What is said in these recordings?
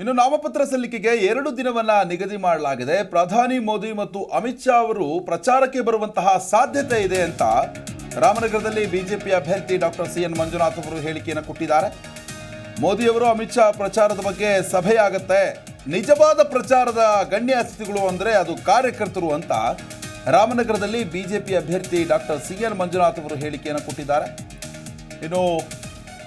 ಇನ್ನು ನಾಮಪತ್ರ ಸಲ್ಲಿಕೆಗೆ ಎರಡು ದಿನವನ್ನ ನಿಗದಿ ಮಾಡಲಾಗಿದೆ. ಪ್ರಧಾನಿ ಮೋದಿ ಮತ್ತು ಅಮಿತ್ ಶಾ ಅವರು ಪ್ರಚಾರಕ್ಕೆ ಬರುವಂತಹ ಸಾಧ್ಯತೆ ಇದೆ ಅಂತ ರಾಮನಗರದಲ್ಲಿ ಬಿಜೆಪಿ ಅಭ್ಯರ್ಥಿ ಡಾಕ್ಟರ್ ಸಿ ಎನ್ ಮಂಜುನಾಥ್ ಅವರು ಹೇಳಿಕೆಯನ್ನು ಕೊಟ್ಟಿದ್ದಾರೆ. ಮೋದಿ ಅವರು ಅಮಿತ್ ಶಾ ಪ್ರಚಾರದ ಬಗ್ಗೆ ಸಭೆಯಾಗತ್ತೆ. ನಿಜವಾದ ಪ್ರಚಾರದ ಗಣ್ಯ ಅತಿಥಿಗಳು ಅಂದರೆ ಅದು ಕಾರ್ಯಕರ್ತರು ಅಂತ ರಾಮನಗರದಲ್ಲಿ ಬಿಜೆಪಿ ಅಭ್ಯರ್ಥಿ ಡಾಕ್ಟರ್ ಸಿ ಎನ್ ಮಂಜುನಾಥ್ ಅವರು ಹೇಳಿಕೆಯನ್ನು ಕೊಟ್ಟಿದ್ದಾರೆ. ಇನ್ನು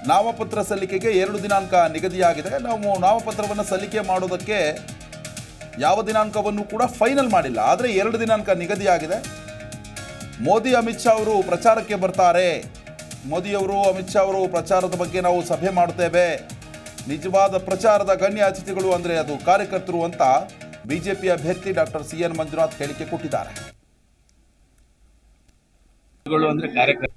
ನಾಮಪತ್ರ ಸಲ್ಲಿಕೆಗೆ ಎರಡು ದಿನಾಂಕ ನಿಗದಿಯಾಗಿದೆ. ನಾವು ನಾಮಪತ್ರವನ್ನು ಸಲ್ಲಿಕೆ ಮಾಡೋದಕ್ಕೆ ಯಾವ ದಿನಾಂಕವನ್ನು ಕೂಡ ಫೈನಲ್ ಮಾಡಿಲ್ಲ. ಆದರೆ ಎರಡು ದಿನಾಂಕ ನಿಗದಿಯಾಗಿದೆ. ಮೋದಿ, ಅಮಿತ್ ಶಾ ಅವರು ಪ್ರಚಾರಕ್ಕೆ ಬರ್ತಾರೆ. ಮೋದಿಯವರು ಅಮಿತ್ ಶಾ ಅವರು ಪ್ರಚಾರದ ಬಗ್ಗೆ ನಾವು ಸಭೆ ಮಾಡುತ್ತೇವೆ. ನಿಜವಾದ ಪ್ರಚಾರದ ಗಣ್ಯ ಅತಿಥಿಗಳು ಅಂದರೆ ಅದು ಕಾರ್ಯಕರ್ತರು ಅಂತ ಬಿಜೆಪಿ ಅಭ್ಯರ್ಥಿ ಡಾಕ್ಟರ್ ಸಿ ಎನ್ ಮಂಜುನಾಥ್ ಹೇಳಿಕೆ ಕೊಟ್ಟಿದ್ದಾರೆ. ಅಂದ್ರೆ ಕಾರ್ಯಕ್ರಮ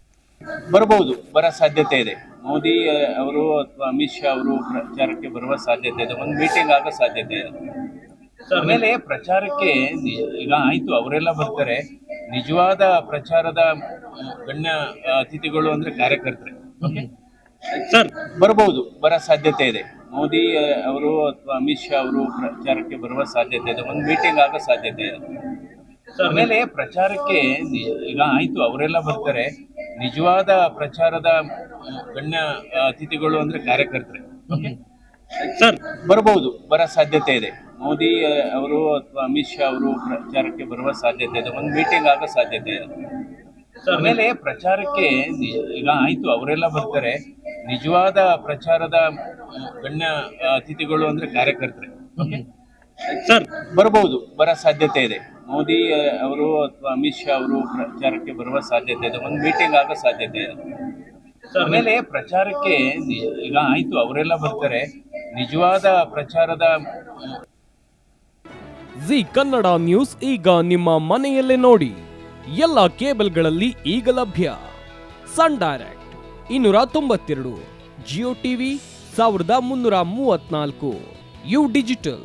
ಬರಬಹುದು ಬರೋ ಸಾಧ್ಯತೆ ಇದೆ. ಮೋದಿ ಅವರು ಅಥವಾ ಅಮಿತ್ ಶಾ ಅವರು ಪ್ರಚಾರಕ್ಕೆ ಬರುವ ಸಾಧ್ಯತೆ ಇದೆ. ಒಂದು ಮೀಟಿಂಗ್ ಆಗೋ ಸಾಧ್ಯತೆ ಇದೆ. ಆಮೇಲೆ ಪ್ರಚಾರಕ್ಕೆ ಈಗ ಆಯ್ತು ಅವರೆಲ್ಲ ಬರ್ತಾರೆ. ನಿಜವಾದ ಪ್ರಚಾರದ ಗಣ್ಯ ಅತಿಥಿಗಳು ಅಂದ್ರೆ ಕಾರ್ಯಕರ್ತರೆ. ಸರ್. ಬರಬಹುದು ಬರೋ ಸಾಧ್ಯತೆ ಇದೆ. ಮೋದಿ ಅವರು ಅಥವಾ ಅಮಿತ್ ಶಾ ಅವರು ಪ್ರಚಾರಕ್ಕೆ ಬರುವ ಸಾಧ್ಯತೆ ಇದೆ. ಒಂದು ಮೀಟಿಂಗ್ ಆಗೋ ಸಾಧ್ಯತೆ ಇದೆ. ಆಮೇಲೆ ಪ್ರಚಾರಕ್ಕೆ ಈಗ ಆಯ್ತು ಅವರೆಲ್ಲ ಬರ್ತಾರೆ. ನಿಜವಾದ ಪ್ರಚಾರದ ಗಣ್ಯ ಅತಿಥಿಗಳು ಅಂದ್ರೆ ಕಾರ್ಯಕರ್ತರೆ. ಸರ್ ಬರಬಹುದು ಬರೋ ಸಾಧ್ಯತೆ ಇದೆ. ಮೋದಿ ಅವರು ಅಥವಾ ಅಮಿತ್ ಶಾ ಅವರು ಪ್ರಚಾರಕ್ಕೆ ಬರುವ ಸಾಧ್ಯತೆ ಇದೆ. ಒಂದು ಮೀಟಿಂಗ್ ಆಗೋ ಸಾಧ್ಯತೆ ಇದೆ. ಆಮೇಲೆ ಪ್ರಚಾರಕ್ಕೆ ಈಗ ಆಯ್ತು ಅವರೆಲ್ಲ ಬರ್ತಾರೆ. ನಿಜವಾದ ಪ್ರಚಾರದ ಗಣ್ಯ ಅತಿಥಿಗಳು ಅಂದ್ರೆ ಕಾರ್ಯಕರ್ತರೆ. ಸರ್. ಬರಬಹುದು ಬರೋ ಸಾಧ್ಯತೆ ಇದೆ. ಮೋದಿ ಅವರು ಅಥವಾ ಅಮಿತ್ ಶಾ ಅವರು ಪ್ರಚಾರಕ್ಕೆ ಬರುವ ಸಾಧ್ಯತೆ ಇದೆ. ಒಂದು ಮೀಟಿಂಗ್ ಆಗೋ ಸಾಧ್ಯತೆ ಇದೆ. ಆಮೇಲೆ ಪ್ರಚಾರಕ್ಕೆ ಈಗ ಆಯ್ತು ಅವರೆಲ್ಲ ಬರ್ತಾರೆ. ನಿಜವಾದ ಪ್ರಚಾರದ ಜಿ ಕನ್ನಡ ನ್ಯೂಸ್ ಈಗ ನಿಮ್ಮ ಮನೆಯಲ್ಲೇ ನೋಡಿ. ಎಲ್ಲ ಕೇಬಲ್ಗಳಲ್ಲಿ ಈಗ ಲಭ್ಯ. ಸನ್ ಡೈರೆಕ್ಟ್ ಇನ್ನೂರ ತೊಂಬತ್ತೆರಡು ಜಿಯೋ ಟಿವಿ ಸಾವಿರದ ಮುನ್ನೂರ ಮೂವತ್ನಾಲ್ಕು ಯು ಡಿಜಿಟಲ್.